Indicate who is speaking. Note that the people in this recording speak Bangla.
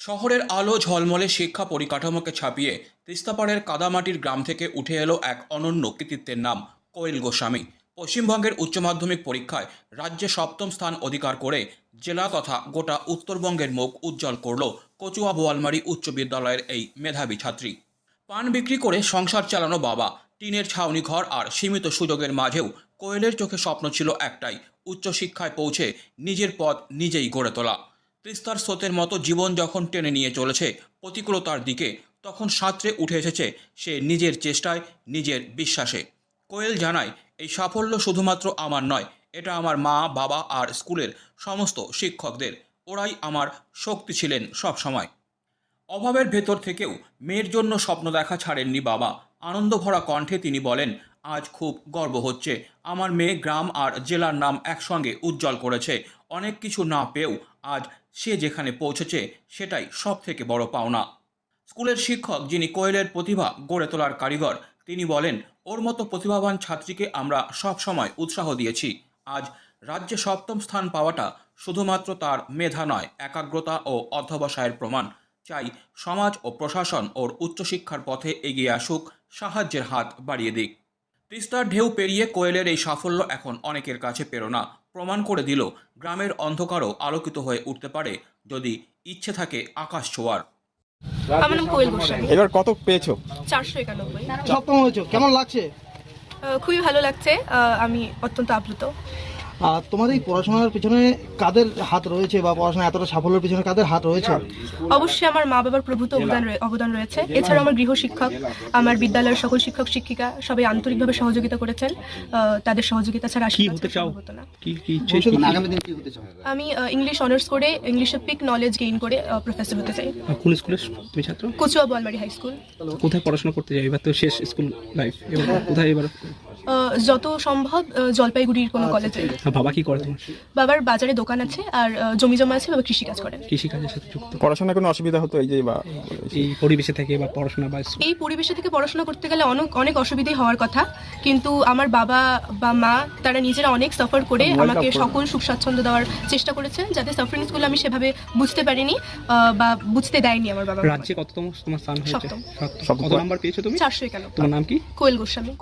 Speaker 1: শহরের আলো ঝলমলে শিক্ষা পরিকাঠামোকে ছাপিয়ে তিস্তাপাড়ের কাদামাটির গ্রাম থেকে উঠে এলো এক অনন্য কৃতিত্বের নাম, কোয়েল গোস্বামী। পশ্চিমবঙ্গের উচ্চ মাধ্যমিক পরীক্ষায় রাজ্যে সপ্তম স্থান অধিকার করে জেলা তথা গোটা উত্তরবঙ্গের মুখ উজ্জ্বল করল কচুয়া বোয়ালমারি উচ্চ বিদ্যালয়ের এই মেধাবী ছাত্রী। পান বিক্রি করে সংসার চালানো বাবা, টিনের ছাউনি ঘর আর সীমিত সুযোগের মাঝেও কোয়েলের চোখে স্বপ্ন ছিল একটাই, উচ্চশিক্ষায় পৌঁছে নিজের পথ নিজেই গড়ে তোলা। তিস্তার স্রোতের মতো জীবন যখন টেনে নিয়ে চলেছে প্রতিকূলতার দিকে, তখন সাঁতরে উঠে এসেছে সে নিজের চেষ্টায়, নিজের বিশ্বাসে। কোয়েল জানায়, এই সাফল্য শুধুমাত্র আমার নয়, এটা আমার মা, বাবা আর স্কুলের সমস্ত শিক্ষকদের। ওরাই আমার শক্তি ছিলেন সব সময়। অভাবের ভেতর থেকেও মেয়ের জন্য স্বপ্ন দেখা ছাড়েননি বাবা। আনন্দ ভরা কণ্ঠে তিনি বলেন, আজ খুব গর্ব হচ্ছে। আমার মেয়ে গ্রাম আর জেলার নাম একসঙ্গে উজ্জ্বল করেছে। অনেক কিছু না পেয়েও আজ সে যেখানে পৌঁছেছে সেটাই সব থেকে বড় পাওনা। স্কুলের শিক্ষক যিনি কোয়েলের প্রতিভা গড়ে তোলার কারিগর, তিনি বলেন, ওর মতো প্রতিভাবান ছাত্রীকে আমরা সব সময় উৎসাহ দিয়েছি। আজ রাজ্যে সপ্তম স্থান পাওয়াটা শুধুমাত্র তার মেধা নয়, একাগ্রতা ও অধ্যবসায়ের প্রমাণ। চাই সমাজ ও প্রশাসন ওর উচ্চশিক্ষার পথে এগিয়ে আসুক, সাহায্যের হাত বাড়িয়ে দিক। তিস্তার ঢেউ পেরিয়ে কোয়েলের এই সাফল্য এখন অনেকের কাছে প্রেরণা। প্রমাণ করে দিল গ্রামের অন্ধকারও আলোকিত হয়ে উঠতে পারে যদি ইচ্ছে থাকে আকাশ ছোঁয়ার।
Speaker 2: আমার নাম কোয়েল গোস্বামী
Speaker 3: এবার কত পেয়েছ?
Speaker 2: চারশো একানব্বই।
Speaker 4: সপ্তম হয়েছো কেমন লাগছে?
Speaker 2: খুবই ভালো লাগছে আহ, আমি অত্যন্ত আপ্লুত।
Speaker 4: আর তোমার এই পড়াশোনার পিছনে কাদের হাত রয়েছে বা পড়াশোনা এতটা সাফল্যের পিছনে কাদের হাত রয়েছে?
Speaker 2: অবশ্যই আমার মা বাবার প্রভূত অবদান অবদান রয়েছে। এছাড়াও আমার গৃহ শিক্ষক আমার বিদ্যালয়ের সকল শিক্ষক শিক্ষিকা সবাই আন্তরিকভাবে সহযোগিতা করেছেন। আহ, তাদের সহযোগিতা ছাড়া
Speaker 3: কি হতে চাও?
Speaker 2: সম্ভব হতো না।
Speaker 3: কি কি ইচ্ছে
Speaker 4: ভবিষ্যতে
Speaker 3: কি-
Speaker 4: আগামী দিন কি হতে চাও?
Speaker 2: আমি ইংলিশ অনার্স করে ইংলিশে পিক নলেজ গেইন করে প্রফেসর হতে চাই।
Speaker 3: কোন স্কুলের তুমি ছাত্র?
Speaker 2: কচুয়া বোয়ালমারি হাই স্কুল
Speaker 3: কোথায় পড়াশোনা করতে যাই? এবার তো শেষ স্কুল লাইফ এবার কোথায় এবার
Speaker 2: আহ, যত সম্ভব জলপাইগুড়ির কোনো কলেজে
Speaker 3: আর বাবা কি করে তোমার?
Speaker 2: বাবার বাজারে দোকান আছে আর জমি জমা আছে বাবা কৃষিকাজ করেন।
Speaker 3: কৃষি কাজের সাথে যুক্ত।
Speaker 5: পড়াশোনা কোনো অসুবিধা হতো এই যে বা
Speaker 3: এই পরিবেশে থেকে বা পড়াশোনা বা
Speaker 2: এই পরিবেশে থেকে পড়াশোনা করতে গেলে অনেক অনেক অসুবিধাই হওয়ার কথা। কিন্তু আমার বাবা বা মা তারা নিজেরা অনেক সাফার করে আমাকে সকল সুখ স্বাচ্ছন্দ্য দেওয়ার চেষ্টা করেছেন যাতে সাফারিংসগুলো আমি সেভাবে বুঝতে পারিনি আহ, বা বুঝতে দেয়নি আমার বাবা
Speaker 3: রাজ্যে কততম তোমার স্থান হয়েছে?
Speaker 2: সপ্তম।
Speaker 3: সপ্তম।
Speaker 5: সপ্তম।
Speaker 3: কত নাম্বার পেয়েছ তুমি?
Speaker 2: চারশো একান্ন
Speaker 3: তোমার নাম কি?
Speaker 2: কোয়েল গোস্বামী।